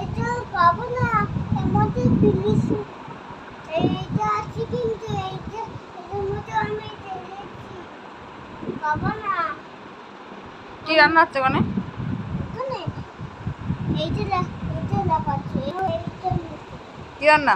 এটা পাবো না। এর মধ্যে বিলিস এইটা আছে কিন্তু এইটা এর মধ্যে আমি দেখেছি পাবো না কি রান্না হচ্ছে ওখানে? কি রান্না?